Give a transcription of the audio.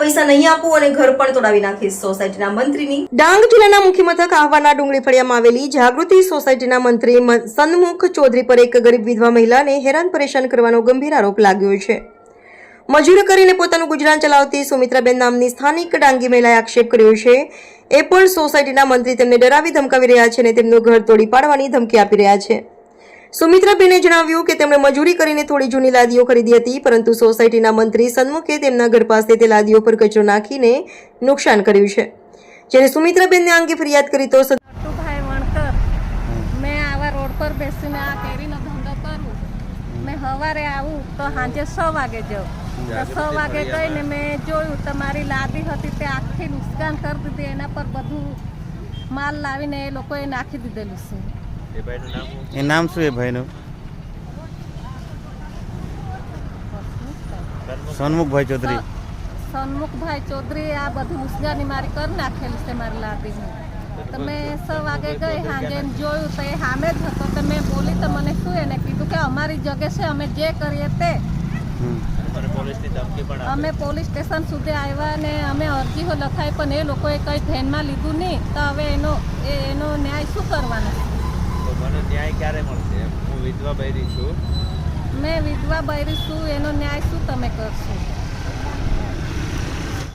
પૈસા નહીં આપું અને ઘર પણ તોડાવી નાખીશ સોસાયટીના મંત્રીની. ડાંગ જિલ્લાના મુખ્ય મથક આહવાના ડુંગળી ફળિયામાં આવેલી જાગૃતિ સોસાયટીના મંત્રી સન્મુખ ચૌધરી પર એક ગરીબ વિધવા મહિલાને હેરાન પરેશાન કરવાનો ગંભીર આરોપ લાગ્યો છે. મજૂર કરીને પોતાનું ગુજરાન ચલાવતી સુમિત્રાબેન નામની સ્થાનિક ડાંગી મહિલાએ આક્ષેપ કર્યો છે. એ પણ સોસાયટીના મંત્રી તેમને ડરાવી ધમકાવી રહ્યા છે અને તેમનું ઘર તોડી પાડવાની ધમકી આપી રહ્યા છે. સુમિત્રાબેને જણાવ્યું કે તેમણે મજૂરી કરીને થોડી જૂની લાદીઓ ખરીદી હતી પરંતુ સોસાયટીના મંત્રી સન્મુખે તેમના ઘર પાસે તે લાદીઓ પર કચરો નાખીને નુકસાન કર્યું છે. જ્યારે સુમિત્રાબેનને આ અંગે ફરિયાદ કરી તો મેં આવા રોડ પર બેસીને આ કેરીનો ધંધો કરું. મેં સવારે આવું તો સાંજે છ વાગે જાઉં. છ વાગે ગઈને મેં જોયું તમારી લાદી હતી તે આખી નુકસાન કરી દીધી એના પર બધું માલ લાવીને એ લોકોએ નાખી દીધેલું છે. એ નામ શું એ ભાઈનું? સન્મુખભાઈ ચૌધરી. સન્મુખભાઈ ચૌધરી આ બધી નુકસાની મારી કરી નાખેલી છે મારી લાદીની. તો મેં સો વાગે ગઈ સાંજે જોયું તો એ સામે જ હતો તો મેં બોલી તો મને શું એને કીધું કે અમારી જગ્યા છે અમે જે કરીએ તે. અમે પોલીસ સ્ટેશન સુધી આવ્યા ને અમે અરજીઓ લખાઈ પણ એ લોકોએ કંઈ ધ્યાનમાં લીધું નહીં. તો હવે એનો એ એનો ન્યાય શું કરવાનો? ન્યાય ક્યારે મળશે? હું વિધવા બૈરી છું. મેં વિધવા બૈરી છું, એનો ન્યાય શું તમે કરશો?